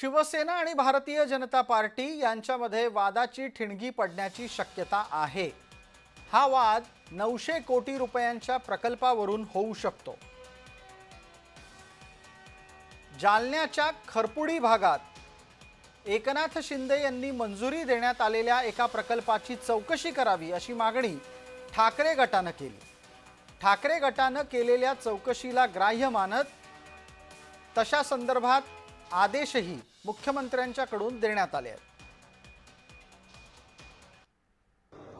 शिवसेना आणि भारतीय जनता पार्टी यांच्यामध्ये वादाची ठिणगी पडण्याची शक्यता आहे. हा वाद नऊशे कोटी रुपयांच्या प्रकल्पावरून होऊ शकतो. जालन्याच्या खरपुडी भागात एकनाथ शिंदे यांनी मंजुरी देण्यात आलेल्या एका प्रकल्पाची चौकशी करावी अशी मागणी ठाकरे गटानं केली. ठाकरे गटानं केलेल्या चौकशीला ग्राह्य मानत तशा संदर्भात आदेशही मुख्यमंत्र्यांच्याकडून देण्यात आले आहेत.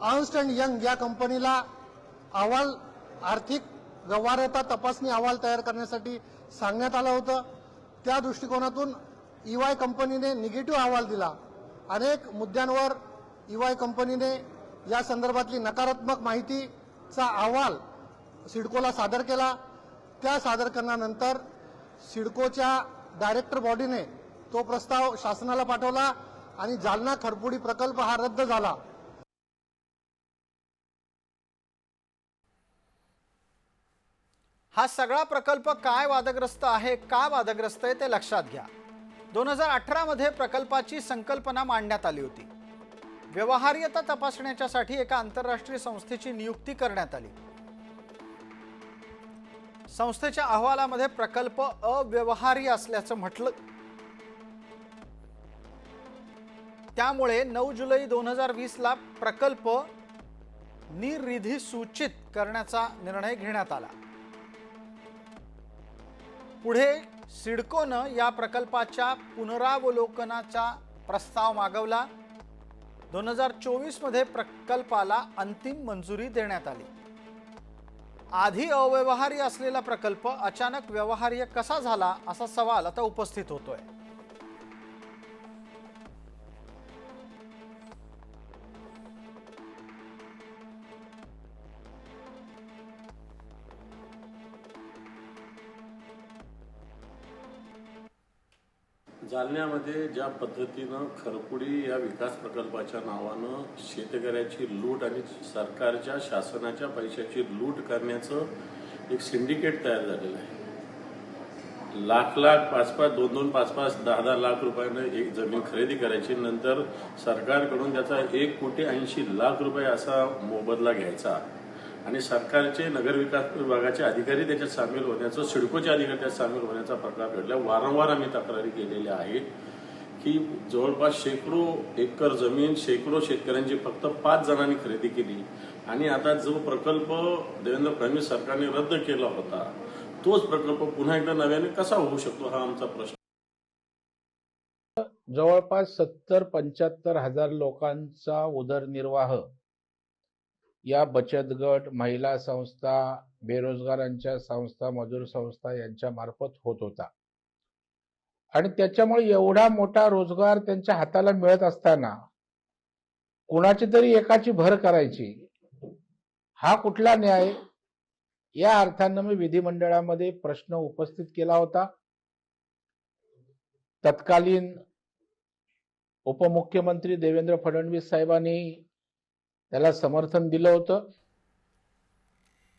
अर्न्स्ट अँड यंग या कंपनीला अहवाल आर्थिक व्यवहार्यता तपासणी अहवाल तयार करण्यासाठी सांगण्यात आलं होतं. त्या दृष्टिकोनातून ईवाय कंपनीने निगेटिव्ह अहवाल दिला. अनेक मुद्द्यांवर ईवाय कंपनीने या संदर्भातली नकारात्मक माहितीचा अहवाल सिडकोला सादर केला. त्या सादर करण्यानंतर सिडकोच्या डायरेक्टर बॉडीने तो प्रस्ताव शासनाला पाठवला आणि जालना खरपुडी प्रकल्प हा रद्द झाला. हा सगळा प्रकल्प काय वादग्रस्त आहे का वादग्रस्त आहे ते लक्षात घ्या. दोन हजार अठरामध्ये प्रकल्पाची संकल्पना मांडण्यात आली होती. व्यवहार्यता तपासण्याच्यासाठी एका आंतरराष्ट्रीय संस्थेची नियुक्ती करण्यात आली. संस्थेच्या अहवालामध्ये प्रकल्प अव्यवहार्य असल्याचं म्हटलं. त्यामुळे नऊ जुलै दोन हजार वीसला प्रकल्प निर्निधी सूचित करण्याचा निर्णय घेण्यात आला. पुढे सिडकोनं या प्रकल्पाच्या पुनरावलोकनाचा प्रस्ताव मागवला. दोन हजार चोवीसमध्ये प्रकल्पाला अंतिम मंजुरी देण्यात आली. आधी अव्यवहार्य असलेला प्रकल्प अचानक व्यवहार्य कसा झाला असा सवाल आता उपस्थित होतोय. जालन्यामध्ये ज्या पद्धतीनं खरपुडी या विकास प्रकल्पाच्या नावानं शेतकऱ्याची लूट आणि सरकारच्या शासनाच्या पैशाची लूट करण्याचं एक सिंडिकेट तयार झालेलं आहे. लाख लाख पाच पाच दोन दोन पाच पाच दहा दहा लाख रुपयानं एक जमीन खरेदी करायची नंतर सरकारकडून त्याचा एक कोटी ऐंशी लाख रुपये असा मोबदला घ्यायचा. आणि सरकारचे नगरविकास विभागाचे अधिकारी त्याच्यात सामील होण्याचं सिडकोचे अधिकारी त्यात सामील होण्याचा प्रकार घडला. वारंवार आम्ही तक्रारी केलेल्या आहेत की जवळपास शेकडो एकर जमीन शेकडो शेतकऱ्यांची फक्त पाच जणांनी खरेदी केली. आणि आता जो प्रकल्प देवेंद्र फडणवीस सरकारने रद्द केला होता तोच प्रकल्प पुन्हा एकदा नव्याने कसा होऊ शकतो हा आमचा प्रश्न. जवळपास सत्तर पंच्याहत्तर हजार लोकांचा उदरनिर्वाह या बचत गट महिला संस्था बेरोजगारांच्या संस्था मजूर संस्था यांच्या मार्फत होत होता. आणि त्याच्यामुळे एवढा मोठा रोजगार त्यांच्या हाताला मिळत असताना कुणाची तरी एकाची भर करायची हा कुठला न्याय? या अर्थानं मी विधिमंडळामध्ये प्रश्न उपस्थित केला होता. तत्कालीन उपमुख्यमंत्री देवेंद्र फडणवीस साहेबांनी त्याला समर्थन दिलं होतं.